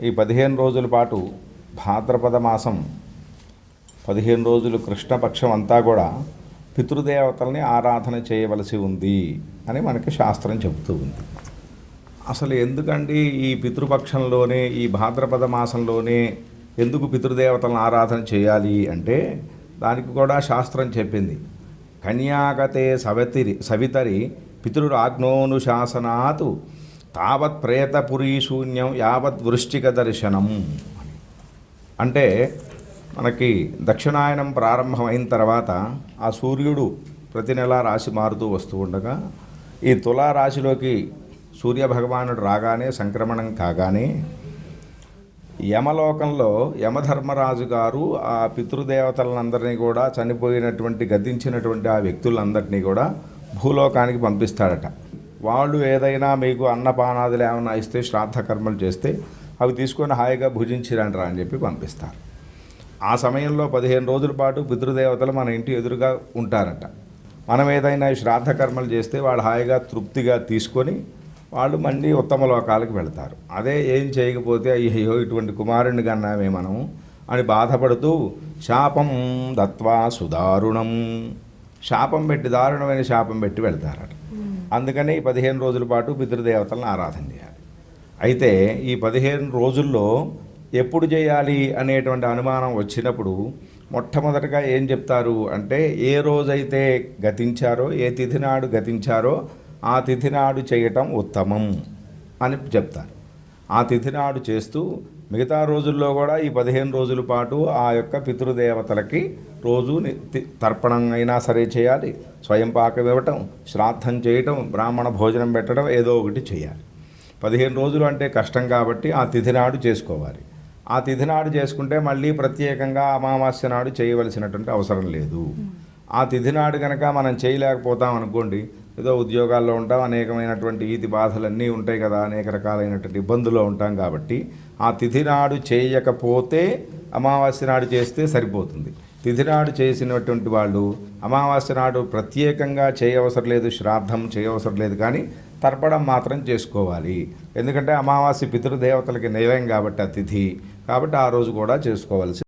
ఈ పదిహేను రోజుల పాటు భాద్రపద మాసం పదిహేను రోజులు కృష్ణపక్షం అంతా కూడా పితృదేవతల్ని ఆరాధన చేయవలసి ఉంది అని మనకి శాస్త్రం చెబుతూ ఉంది. అసలు ఎందుకండి ఈ పితృపక్షంలోనే ఈ భాద్రపద మాసంలోనే ఎందుకు పితృదేవతలను ఆరాధన చేయాలి అంటే దానికి కూడా శాస్త్రం చెప్పింది. కన్యాగతే సవితిరి సవితరి పితృరాజ్ఞోనుశాసనాత్ తావత్ ప్రేతపురీ శూన్యం యావత్ వృష్టిక దర్శనం అని. అంటే మనకి దక్షిణాయనం ప్రారంభమైన తర్వాత ఆ సూర్యుడు ప్రతి నెల రాశి మారుతూ వస్తూ ఉండగా ఈ తులా రాశిలోకి సూర్య భగవానుడు రాగానే సంక్రమణం కాగానే యమలోకంలో యమధర్మరాజు గారు ఆ పితృదేవతలందరినీ కూడా చనిపోయినటువంటి గతించినటువంటి ఆ వ్యక్తులందరినీ కూడా భూలోకానికి పంపిస్తాడట. వాళ్ళు ఏదైనా మీకు అన్నపానాదులు ఏమైనా ఇస్తే శ్రాద్ధ కర్మలు చేస్తే అవి తీసుకొని హాయిగా భుజించిరండ్రా అని చెప్పి పంపిస్తారు. ఆ సమయంలో పదిహేను రోజుల పాటు పితృదేవతలు మన ఇంటి ఎదురుగా ఉంటారట. మనం ఏదైనా శ్రాద్ధ కర్మలు చేస్తే వాళ్ళు హాయిగా తృప్తిగా తీసుకొని వాళ్ళు మళ్ళీ ఉత్తమ లోకాలకు వెళ్తారు. అదే ఏం చేయకపోతే అయ్యో ఇటువంటి కుమారుని కన్నామే మనం అని బాధపడుతూ శాపం దత్వా సుదారుణం. శాపం పెట్టి దారుణమైన శాపం పెట్టి వెళ్తారట. అందుకని ఈ పదిహేను రోజుల పాటు పితృదేవతలను ఆరాధన చేయాలి. అయితే ఈ పదిహేను రోజుల్లో ఎప్పుడు చేయాలి అనేటువంటి అనుమానం వచ్చినప్పుడు మొట్టమొదటగా ఏం చెప్తారు అంటే ఏ రోజైతే గతించారో ఏ తిథి నాడు గతించారో ఆ తిథి నాడు చేయటం ఉత్తమం అని చెప్తారు. ఆ తిథి నాడు చేస్తూ మిగతా రోజుల్లో కూడా ఈ పదిహేను రోజుల పాటు ఆ యొక్క పితృదేవతలకి రోజు ని- తి- తర్పణం అయినా సరే చేయాలి. స్వయం పాకం ఇవ్వటం శ్రాద్ధం చేయటం బ్రాహ్మణ భోజనం పెట్టడం ఏదో ఒకటి చేయాలి. పదిహేను రోజులు అంటే కష్టం కాబట్టి ఆ తిథి నాడు చేసుకోవాలి. ఆ తిథి నాడు చేసుకుంటే మళ్ళీ ప్రత్యేకంగా అమావాస్య నాడు చేయవలసినటువంటి అవసరం లేదు. ఆ తిథి నాడు కనుక మనం చేయలేకపోతాం అనుకోండి ఏదో ఉద్యోగాల్లో ఉంటాం అనేకమైనటువంటి ఈతి బాధలన్నీ ఉంటాయి కదా అనేక రకాలైనటువంటి ఇబ్బందుల్లో ఉంటాం కాబట్టి ఆ తిథి నాడు చేయకపోతే అమావాస్య నాడు చేస్తే సరిపోతుంది. తిథి నాడు చేసినటువంటి వాళ్ళు అమావాస్య నాడు ప్రత్యేకంగా చేయవసరం లేదు శ్రాద్ధం చేయవసరం లేదు కానీ తర్పడం మాత్రం చేసుకోవాలి. ఎందుకంటే అమావాస్య పితృదేవతలకి నిలయం కాబట్టి ఆ తిథి కాబట్టి ఆ రోజు కూడా చేసుకోవాల్సి